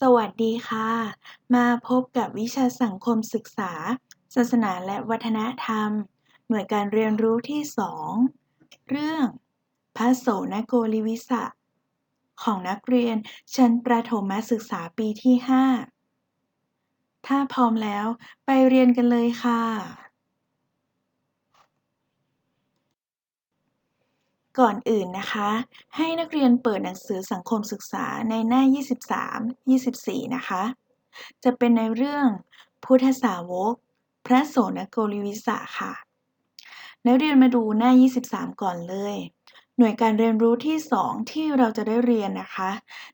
สวัสดีค่ะ มาพบกับวิชาสังคมศึกษา ศาสนาและวัฒนธรรม หน่วยการเรียนรู้ที่ 2 เรื่องพระโสนโกลิวิสะของนักเรียนชั้นประถมศึกษาปีที่ 5 ถ้าพร้อมแล้วไปเรียนกันเลยค่ะ ก่อนอื่นนะคะ ให้นักเรียนเปิดหนังสือสังคมศึกษาในหน้า 23 24 นะคะ จะเป็นในเรื่องพุทธสาวก พระโสนโกลิวิสะค่ะ นักเรียนมาดูหน้า 23 ก่อนเลย หน่วยการเรียนรู้ที่ 2 ที่เราจะได้เรียนนะคะ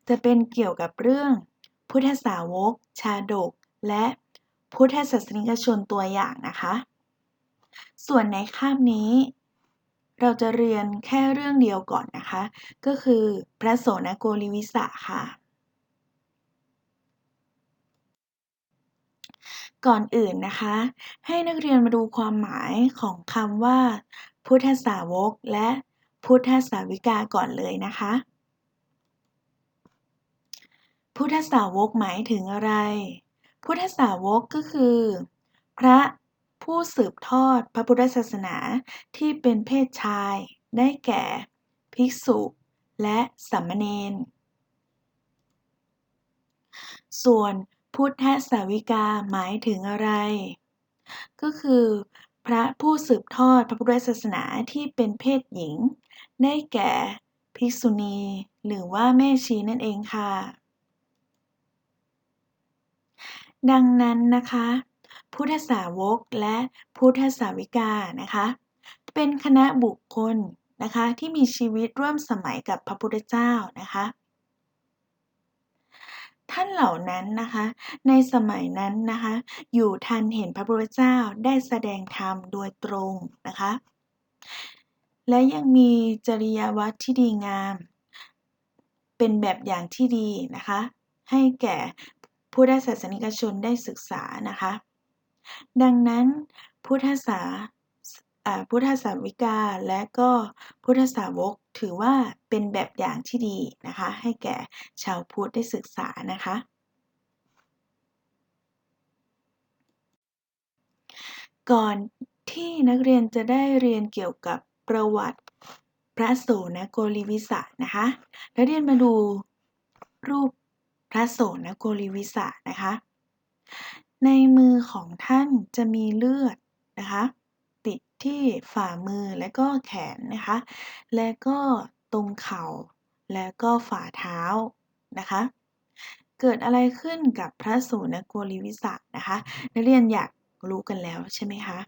จะเป็นเกี่ยวกับเรื่อง พุทธสาวก ชาดก และพุทธศาสนิกชนตัวอย่างนะคะ ส่วนในคาบนี้ เราจะเรียนแค่เรื่องเดียวก่อนนะคะ ก็คือพระโสนโกลิวิสะค่ะ ก่อนอื่นนะคะ ให้นักเรียนมาดูความหมายของคำว่า พุทธสาวก และพุทธสาวิกาก่อนเลยนะคะ พุทธสาวกหมายถึงอะไร พุทธสาวกก็คือ พระ ผู้สืบทอดพระพุทธศาสนาที่เป็นเพศชาย ได้แก่ ภิกษุ และสามเณร ส่วนพุทธสาวิกาหมายถึงอะไร ก็คือ พระผู้สืบทอดพระพุทธศาสนาที่เป็นเพศหญิง ได้แก่ภิกษุณี หรือว่าแม่ชีนั่นเองค่ะ ดังนั้นนะคะ พุทธสาวกและพุทธสาวิกานะคะ เป็นคณะบุคคลนะคะที่มีชีวิตร่วมสมัยกับพระพุทธเจ้านะคะ ท่านเหล่านั้นนะคะ ในสมัยนั้นนะคะ อยู่ทันเห็นพระพุทธเจ้าได้แสดงธรรมโดยตรงนะคะ และยังมีจริยวัตรที่ดีงาม เป็นแบบอย่างที่ดีนะคะ ให้แก่พุทธศาสนิกชนได้ศึกษานะคะ ดังนั้น พุทธศา พุทธสาวิกา และก็พุทธสาวก ถือว่าเป็นแบบอย่างที่ดีนะคะ ให้แก่ชาวพุทธได้ศึกษานะคะ ก่อนที่นักเรียนจะได้เรียนเกี่ยวกับประวัติพระโสนโกลิวิสะนะคะ นักเรียนมาดูรูปพระโสนโกลิวิสะนะคะ ในมือของท่านจะมีเลือดนะคะ ติดที่ฝ่ามือและก็แขนนะคะ และก็ตรงเข่า และก็ฝ่าเท้านะคะ เกิดอะไรขึ้นกับพระโสนโกลิวิสะนะคะ นักเรียนอยากรู้กันแล้วใช่ไหมคะ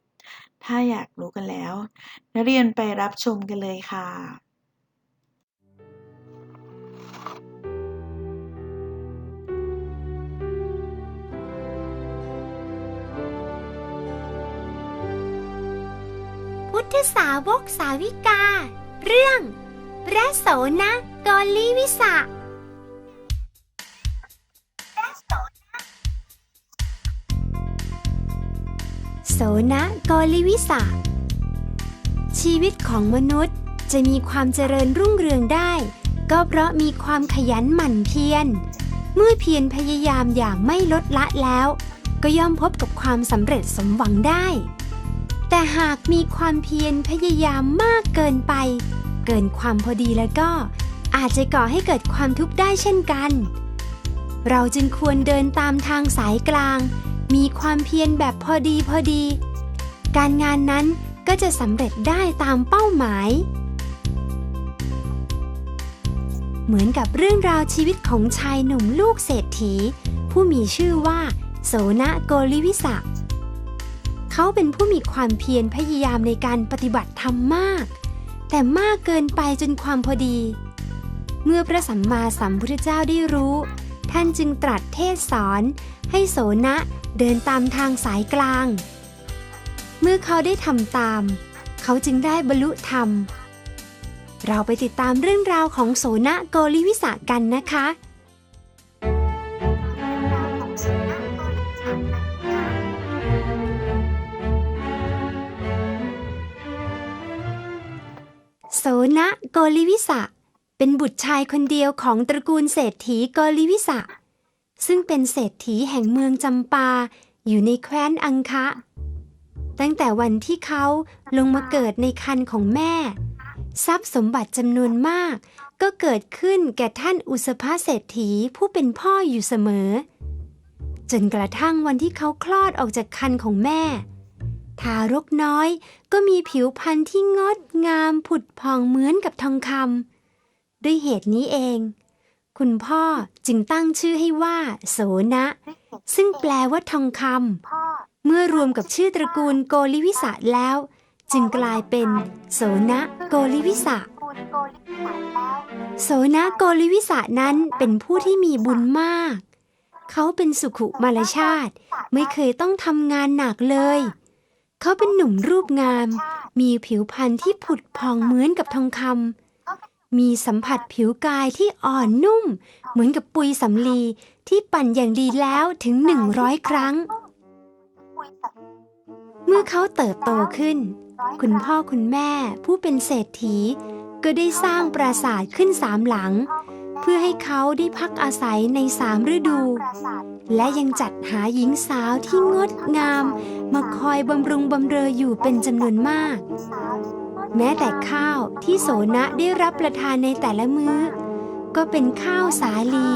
ถ้าอยากรู้กันแล้ว นักเรียนไปรับชมกันเลยค่ะ ทธสาวกสาวิกา เรื่อง พระโสนโกลิวิสะโสนโกลิวิสะชีวิตของมนุษย์จะมีความเจริญรุ่งเรืองได้ ก็เพราะมีความขยันหมั่นเพียร เมื่อเพียรพยายามอย่างไม่ลดละแล้ว ก็ย่อมพบกับความสำเร็จสมหวังได้ แต่หากมีความเพียรพยายามมากเกินไป เกินความพอดีแล้วก็ อาจจะก่อให้เกิดความทุกข์ได้เช่นกัน เราจึงควรเดินตามทางสายกลาง มีความเพียรแบบพอดีพอดี การงานนั้นก็จะสำเร็จได้ตามเป้าหมาย เหมือนกับเรื่องราวชีวิตของชายหนุ่มลูกเศรษฐี ผู้มีชื่อว่า โสนโกลิวิสะ เขาเป็นผู้มีความเพียรพยายามในการปฏิบัติธรรมมาก แต่มากเกินไปจนความพอดี เมื่อพระสัมมาสัมพุทธเจ้าได้รู้ ท่านจึงตรัสเทศสอน ให้โสนะเดินตามทางสายกลาง เมื่อเขาได้ทำตาม เขาจึงได้บรรลุธรรม เราไปติดตามเรื่องราวของโสนะโกลิวิสะกันนะคะ โสนะโกลิวิสะ เป็นบุตรชายคนเดียวของตระกูลเศรษฐีโกลิวิสะ ซึ่งเป็นเศรษฐีแห่งเมืองจำปา อยู่ในแคว้นอังคะ ตั้งแต่วันที่เขาลงมาเกิดในคันของแม่ ทรัพย์สมบัติจำนวนมาก ก็เกิดขึ้นแก่ท่านอุสภาเศรษฐีผู้เป็นพ่ออยู่เสมอ จนกระทั่งวันที่เขาคลอดออกจากคันของแม่ ทารกน้อย ก็มีผิวพรรณที่งดงามผุดผ่องเหมือนกับทองคำด้วยเหตุนี้เอง คุณพ่อจึงตั้งชื่อให้ว่า โสนะ ซึ่งแปลว่าทองคำเมื่อรวมกับชื่อตระกูลโกลิวิสะแล้ว จึงกลายเป็น โสนะโกลิวิสะโสนะโกลิวิสะนั้นเป็นผู้ที่มีบุญมาก เขาเป็นสุขุมารชาติ ไม่เคยต้องทำงานหนักเลย เขาเป็นหนุ่มรูปงาม มีผิวพรรณที่ผุดผ่องเหมือนกับทองคำ มีสัมผัสผิวกายที่อ่อนนุ่ม เหมือนกับปุยสำลีที่ปั่นอย่างดีแล้วถึง100ครั้ง เมื่อเขาเติบโตขึ้น คุณพ่อคุณแม่ผู้เป็นเศรษฐี ก็ได้สร้างปราสาทขึ้นสามหลัง เพื่อให้เขาได้พักอาศัยในสามฤดู และยังจัดหาหญิงสาวที่งดงาม มาคอยบำรุงบำเรออยู่เป็นจำนวนมาก แม้แต่ข้าวที่โสนะได้รับประทานในแต่ละมื้อ ก็เป็นข้าวสาลี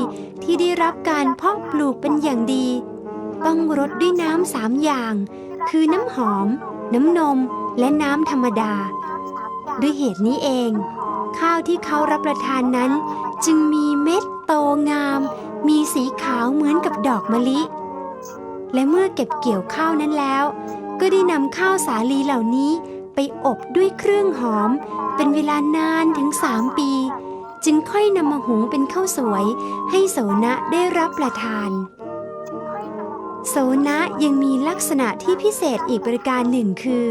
ที่ได้รับการเพาะปลูกเป็นอย่างดี ต้องรดด้วยน้ำสามอย่าง คือน้ำหอม น้ำนมและน้ำธรรมดา ด้วยเหตุนี้เอง ข้าวที่เขารับประทานนั้น จึงมีเม็ดโตงาม มีสีขาวเหมือนกับดอกมะลิ และเมื่อเก็บเกี่ยวข้าวนั้นแล้ว ก็ได้นำข้าวสาลีเหล่านี้ไปอบด้วยเครื่องหอม เป็นเวลานานถึงสามปี จึงค่อยนำมาหุงเป็นข้าวสวย ให้โสนะได้รับประทาน โสนะยังมีลักษณะที่พิเศษอีกประการหนึ่งคือ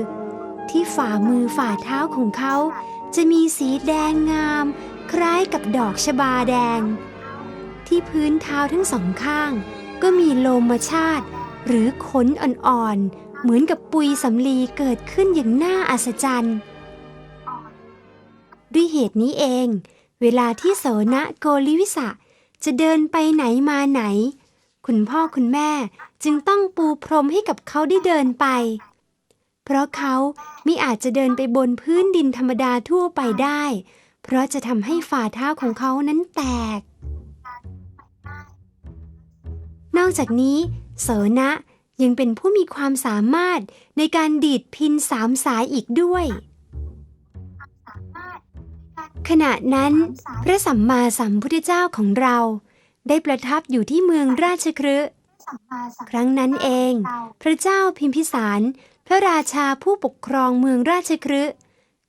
ที่ฝ่ามือฝ่าเท้าของเขา จะมีสีแดงงาม คล้ายกับดอกชบาแดง ที่พื้นเท้าทั้งสองข้าง ก็มีโลมชาติ หรือขนอ่อนๆ เหมือนกับปุยสำลีเกิดขึ้นอย่างน่าอัศจรรย์ ด้วยเหตุนี้เอง เวลาที่โสนะโกลิวิสะจะเดินไปไหนมาไหน คุณพ่อคุณแม่จึงต้องปูพรมให้กับเขาได้เดินไป เพราะเขาไมิอาจจะเดินไปบนพื้นดินธรรมดาทั่วไปได้ เพราะจะทำให้ฝ่าเท้าของเขานั้นแตก นอกจากนี้โสนะยังเป็นผู้มีความสามารถในการดีดพินสามสายอีกด้วย ขณะนั้น พระสัมมาสัมพุทธเจ้าของเรา ได้ประทับอยู่ที่เมืองราชคฤห์ครั้งนั้นเอง พระเจ้าพิมพิสาร พระราชาผู้ปกครองเมืองราชคฤห์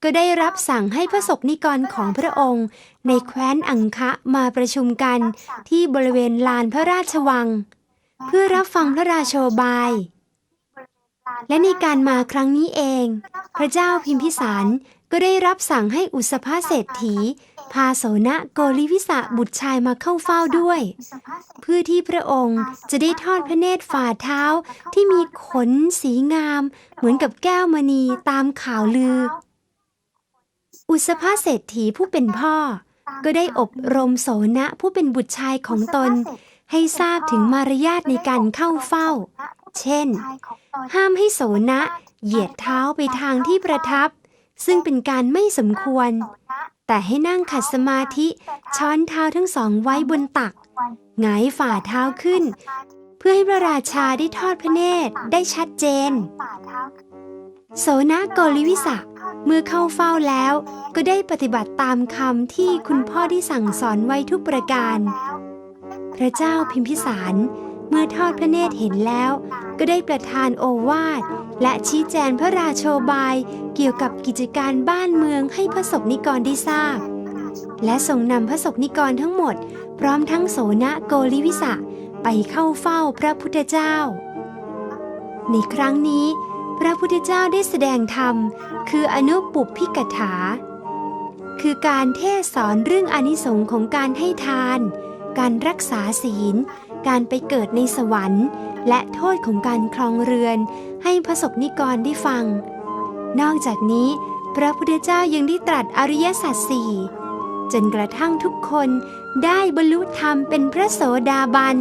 ก็ได้รับสั่งให้พระสกนิกรของพระองค์ ในแคว้นอังคะมาประชุมกันที่บริเวณลานพระราชวัง เพื่อรับฟังพระราโชบาย และในการมาครั้งนี้เอง พระเจ้าพิมพิสารก็ได้รับสั่งให้อุสภาเศรษฐี พาโสนะโกลิวิสะบุตรชายมาเข้าเฝ้าด้วย เพื่อที่พระองค์จะได้ทอดพระเนตรฝ่าเท้าที่มีขนสีงาม เหมือนกับแก้วมณีตามข่าวลือ อุสภาเศรษฐีผู้เป็นพ่อ ก็ได้อบรมโสนะผู้เป็นบุตรชายของตน ให้ทราบถึงมารยาทในการเข้าเฝ้า เช่น ห้ามให้โสนะเหยียดเท้าไปทางที่ประทับ ซึ่งเป็นการไม่สมควร แต่ให้นั่งขัดสมาธิช้อนเท้าทั้งสองไว้บนตักหงายฝ่าเท้าขึ้น เพื่อให้พระราชาได้ทอดพระเนตรได้ชัดเจน โสนะโกลิวิสะเมื่อเข้าเฝ้าแล้วก็ได้ปฏิบัติตามคำที่คุณพ่อได้สั่งสอนไว้ทุกประการ พระเจ้าพิมพิสารเมื่อทอดพระเนตรเห็นแล้ว ก็ได้ประทานโอวาทและชี้แจงพระราโชบาย เกี่ยวกับกิจการบ้านเมืองให้พระสกนิกรได้ทราบ และส่งนำพระสกนิกรทั้งหมด พร้อมทั้งโสนะโกลิวิสะไปเข้าเฝ้าพระพุทธเจ้า ในครั้งนี้ พระพุทธเจ้าได้แสดงธรรม คืออนุปุพพิกถา คือการเทศสอนเรื่องอนิสงส์ของการให้ทาน การรักษาศีล การไปเกิดในสวรรค์ และโทษของการครองเรือน ให้พระสกนิกรได้ฟัง นอกจากนี้พระพุทธเจ้ายังได้ตรัสอริยสัจสี่จนกระทั่งทุกคนได้บรรลุธรรมเป็นพระโสดาบัน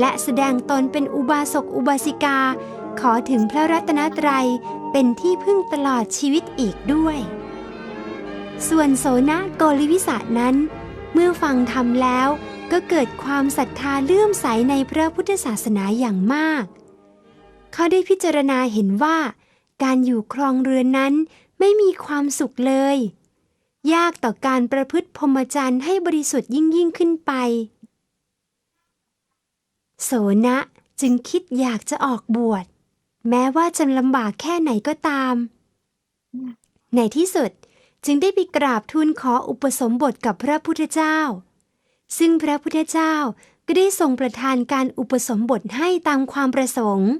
และแสดงตนเป็นอุบาสกอุบาสิกา ขอถึงพระรัตนตรัยเป็นที่พึ่งตลอดชีวิตอีกด้วย ส่วนโสนะโกลิวิสานั้น เมื่อฟังธรรมแล้วก็เกิดความศรัทธาเลื่อมใสในพระพุทธศาสนาอย่างมาก เขาได้พิจารณาเห็นว่า การอยู่ครองเรือนนั้นไม่มีความสุขเลย ยากต่อการประพฤติพรหมจรรย์ให้บริสุทธิ์ยิ่งยิ่งขึ้นไป โสนะจึงคิดอยากจะออกบวช แม้ว่าจะลำบากแค่ไหนก็ตาม ในที่สุดจึงได้ไปกราบทูลขออุปสมบทกับพระพุทธเจ้า ซึ่งพระพุทธเจ้าก็ได้ทรงประทานการอุปสมบทให้ตามความประสงค์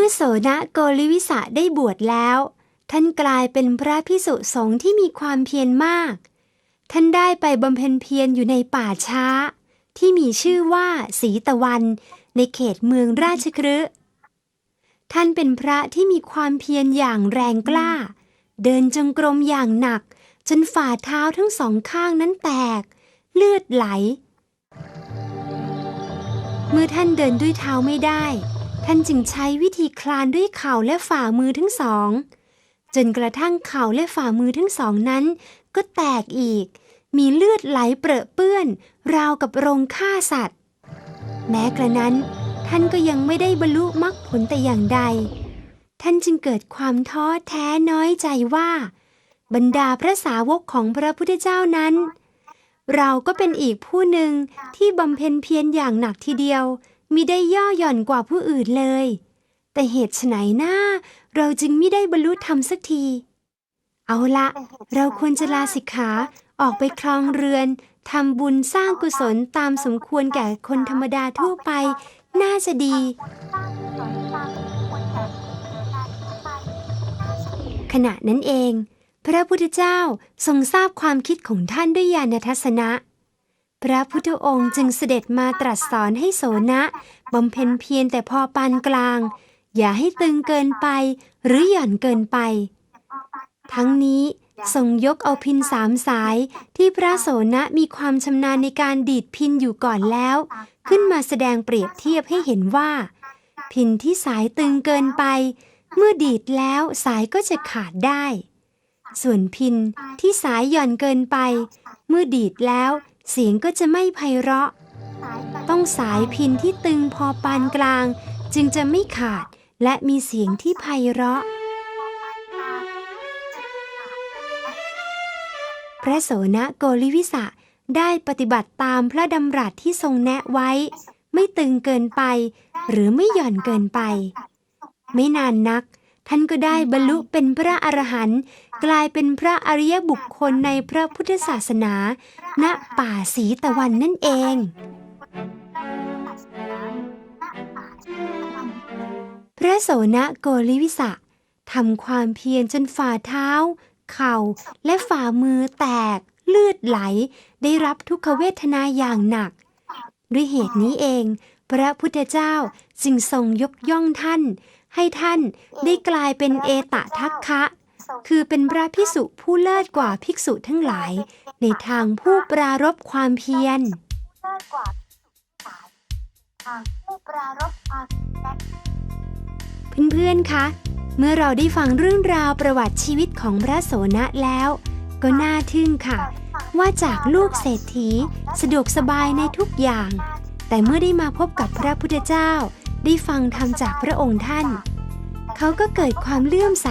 มื่อโสนะโกลิวิสะได้บวชแล้ว ท่านกลายเป็นพระพิสุสงฆ์ที่มีความเพียรมาก ท่านได้ไปบำเพ็ญเพียรอยู่ในป่าช้า ที่มีชื่อว่าสีตะวัน ในเขตเมืองราชคฤห์ท่านเป็นพระที่มีความเพียรอย่างแรงกล้า เดินจงกรมอย่างหนัก จนฝ่าเท้าทั้งสองข้างนั้นแตก เลือดไหล เมื่อท่านเดินด้วยเท้าไม่ได้ ท่านจึงใช้วิธีคลานด้วยเข่าและฝ่ามือทั้งสอง จนกระทั่งเข่าและฝ่ามือทั้งสองนั้น ก็แตกอีก มีเลือดไหลเปรอะเปื้อน ราวกับโรงฆ่าสัตว์ แม้กระนั้น ท่านก็ยังไม่ได้บรรลุมรรคผลแต่อย่างใด ท่านจึงเกิดความท้อแท้น้อยใจว่า บรรดาพระสาวกของพระพุทธเจ้านั้น เราก็เป็นอีกผู้หนึ่งที่บำเพ็ญเพียรอย่างหนักทีเดียว มิได้ย่อหย่อนกว่าผู้อื่นเลย แต่เหตุไฉนหน้า เราจึงไม่ได้บรรลุธรรมสักที เอาละ เราควรจะลาสิกขาออกไปครองเรือนทำบุญสร้างกุศลตามสมควรแก่คนธรรมดาทั่วไป น่าจะดี ขณะนั้นเอง พระพุทธเจ้าทรงทราบความคิดของท่านด้วยญาณทัศนะ พระพุทธองค์จึงเสด็จมาตรัสสอนให้โสนะบำเพ็ญเพียรแต่พอปานกลาง อย่าให้ตึงเกินไปหรือหย่อนเกินไป ทั้งนี้ทรงยกเอาพินสามสายที่พระโสนะมีความชำนาญในการดีดพินอยู่ก่อนแล้ว ขึ้นมาแสดงเปรียบเทียบให้เห็นว่า พินที่สายตึงเกินไป เมื่อดีดแล้วสายก็จะขาดได้ ส่วนพินที่สายหย่อนเกินไป เมื่อดีดแล้ว เสียงก็จะไม่ไพเราะ ต้องสายพินที่ตึงพอปานกลาง จึงจะไม่ขาดและมีเสียงที่ไพเราะ พระโสนโกลิวิสะได้ปฏิบัติตามพระดำรัสที่ทรงแนะไว้ ไม่ตึงเกินไป หรือไม่หย่อนเกินไป ไม่นานนัก ท่านก็ได้บรรลุเป็นพระอรหันต์กลายเป็นพระอริยบุคคลในพระพุทธศาสนา ณป่าสีตะวันนั่นเอง พระโสนโกลิวิสะทำความเพียรจนฝ่าเท้า เข่าและฝ่ามือแตก เลือดไหล ได้รับทุกขเวทนาอย่างหนัก ด้วยเหตุนี้เอง พระพุทธเจ้าจึงทรงยกย่องท่าน ให้ท่านได้กลายเป็นเอตทัคคะ คือเป็นพระภิกษุผู้เลิศกว่าภิกษุทั้งหลาย ในทางผู้ปรารบความเพียรเพื่อนๆ คะ เมื่อเราได้ฟังเรื่องราวประวัติชีวิตของพระโสนะแล้ว ก็น่าทึ่งค่ะ ว่าจากลูกเศรษฐีสะดวกสบายในทุกอย่าง แต่เมื่อได้มาพบกับพระพุทธเจ้า ได้ฟังธรรมจากพระองค์ท่าน เขาก็เกิดความเลื่อมใส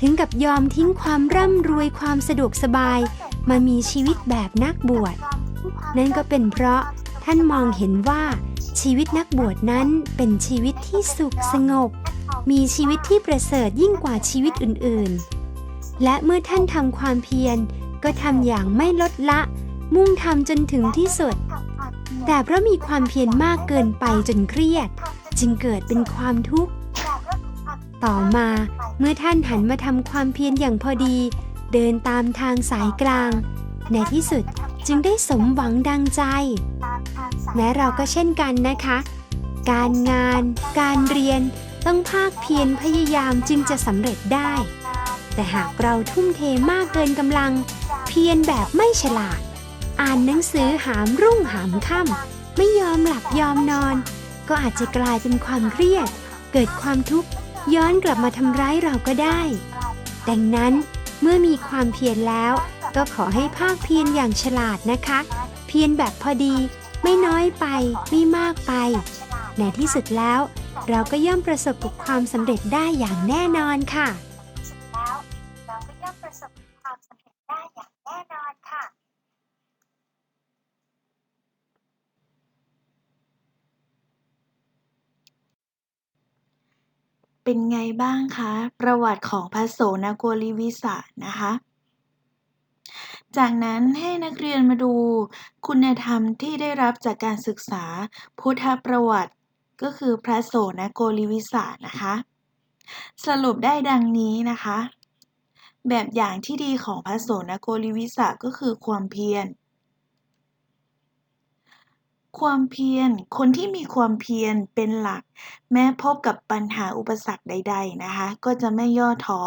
ถึงกับยอมทิ้งความร่ำรวยความสะดวกสบาย มามีชีวิตแบบนักบวช นั่นก็เป็นเพราะท่านมองเห็นว่าชีวิตนักบวชนั้นเป็นชีวิตที่สุขสงบ มีชีวิตที่ประเสริฐยิ่งกว่าชีวิตอื่นๆ และเมื่อท่านทำความเพียรก็ทำอย่างไม่ลดละ มุ่งทำจนถึงที่สุด แต่เพราะมีความเพียรมากเกินไปจนเครียด จึงเกิดเป็นความทุกข์ ต่อมาเมื่อท่านหันมาทำความเพียรอย่างพอดี เดินตามทางสายกลาง ในที่สุดจึงได้สมหวังดังใจ แม้เราก็เช่นกันนะคะ การงาน การเรียนต้องภาคเพียรพยายามจึงจะสำเร็จได้ แต่หากเราทุ่มเทมากเกินกำลัง เพียรแบบไม่ฉลาด อ่านหนังสือหามรุ่งหามค่ำไม่ยอมหลับยอมนอน ก็อาจจะกลายเป็นความเครียด เกิดความทุกข์ย้อนกลับมาทำร้ายเราก็ได้ ดังนั้นเมื่อมีความเพียรแล้ว ก็ขอให้ภาคเพียรอย่างฉลาดนะคะ เพียรแบบพอดี ไม่น้อยไปไม่มากไป ในที่สุดแล้ว เราก็ย่อมประสบกับความสำเร็จได้อย่างแน่นอนค่ะ เป็นไงบ้างคะ ประวัติของพระโสนโกลิวิสะนะคะ จากนั้นให้นักเรียนมาดูคุณธรรมที่ได้รับจากการศึกษาพุทธประวัติก็คือพระโสนโกลิวิสะนะคะ สรุปได้ดังนี้นะคะ แบบอย่างที่ดีของพระโสนโกลิวิสะก็คือความเพียร ความเพียร คนที่มีความเพียรเป็นหลัก แม้พบกับปัญหาอุปสรรคใด ๆนะคะ ก็จะไม่ย่อท้อ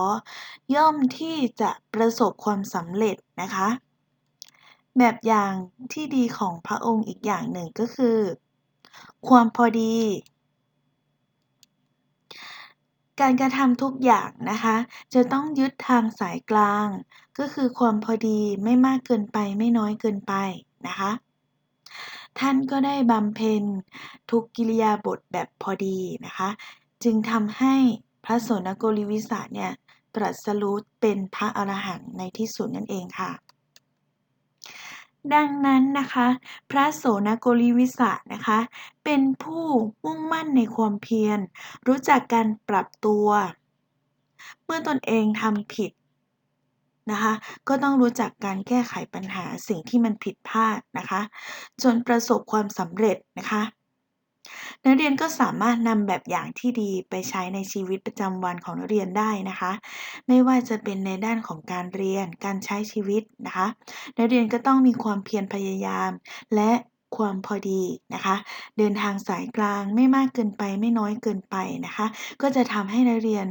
ย่อมที่จะประสบความสำเร็จนะคะ แบบอย่างที่ดีของพระองค์อีกอย่างหนึ่งก็คือ ความพอดี การกระทำทุกอย่างนะคะ จะต้องยึดทางสายกลาง ก็คือความพอดีไม่มากเกินไปไม่น้อยเกินไปนะคะ ท่านก็ได้บำเพ็ญทุกกิริยาบทแบบพอดีนะคะ จึงทำให้พระโสนโกลิวิสะเนี่ยตรัสรู้เป็นพระอรหันต์ในที่สุดนั่นเองค่ะ ดังนั้นนะคะ พระโสนโกลิวิสะนะคะ เป็นผู้มุ่งมั่นในความเพียร รู้จักการปรับตัว เมื่อตนเองทำผิด นะคะ ก็ต้องรู้จักการแก้ไขปัญหาสิ่งที่มันผิดพลาดนะคะ จนประสบความสำเร็จนะคะนักเรียนก็สามารถนำแบบอย่างที่ดีไปใช้ในชีวิตประจำวันของนักเรียนได้นะคะ ไม่ว่าจะเป็นในด้านของการเรียนการใช้ชีวิตนะคะ นักเรียนก็ต้องมีความเพียรพยายาม และความพอดีนะคะ เดินทางสายกลางไม่มากเกินไปไม่น้อยเกินไปนะคะ ก็จะทำให้นักเรียน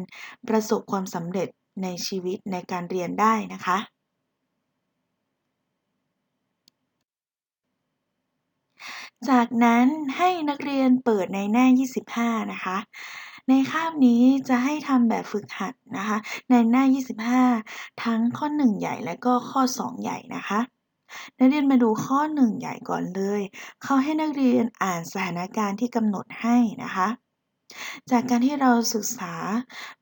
ประสบความสำเร็จ ในชีวิตในการเรียนได้นะคะ จากนั้นให้นักเรียนเปิดในหน้า 25 นะคะ ในคาบนี้จะให้ทำแบบฝึกหัดนะคะ ในหน้า 25 ทั้งข้อ 1 ใหญ่และก็ข้อ 2 ใหญ่นะคะนักเรียนมาดูข้อ 1 ใหญ่ก่อนเลย เขาให้นักเรียนอ่านสถานการณ์ที่กำหนดให้นะคะ จากการที่เราศึกษา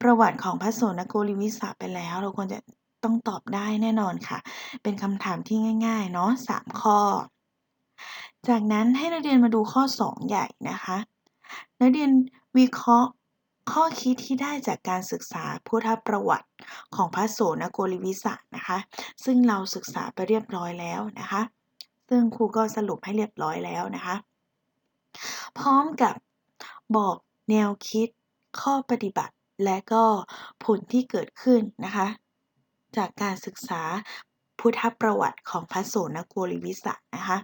ประวัติของพระโสนโกลิวิสะไปแล้ว เราควรจะต้องตอบได้แน่นอนค่ะ เป็นคำถามที่ง่ายๆ เนาะ3ข้อ จากนั้นให้นักเรียนมาดูข้อ 2 ใหญ่นะคะ นักเรียนวิเคราะห์ข้อคิดที่ได้จากการศึกษาพุทธประวัติของพระโสนโกลิวิสะนะคะ ซึ่งเราศึกษาไปเรียบร้อยแล้วนะคะ ซึ่งครูก็สรุปให้เรียบร้อยแล้วนะคะ พร้อมกับบอก แนวคิด ข้อปฏิบัติ และก็ผลที่เกิดขึ้นนะคะ จากการศึกษาพุทธประวัติของพระโสนโกริวิสะนะคะ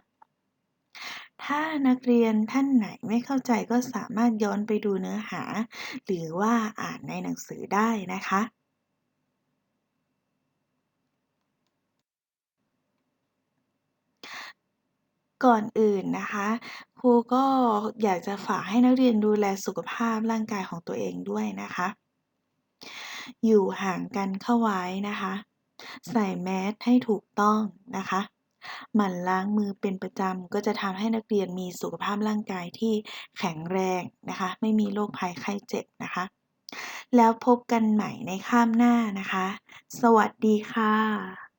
ถ้านักเรียนท่านไหนไม่เข้าใจก็สามารถย้อนไปดูเนื้อหา หรือว่าอ่านในหนังสือได้นะคะ ก่อนอื่นนะคะ ครูก็อยากจะฝากให้นักเรียนดูแลสุขภาพร่างกายของตัวเองด้วยนะคะ อยู่ห่างกันเข้าไว้นะคะ ใส่แมสให้ถูกต้องนะคะ หมั่นล้างมือเป็นประจำ ก็จะทำให้นักเรียนมีสุขภาพร่างกายที่แข็งแรงนะคะ ไม่มีโรคภัยไข้เจ็บนะคะ แล้วพบกันใหม่ในคาบหน้านะคะ สวัสดีค่ะ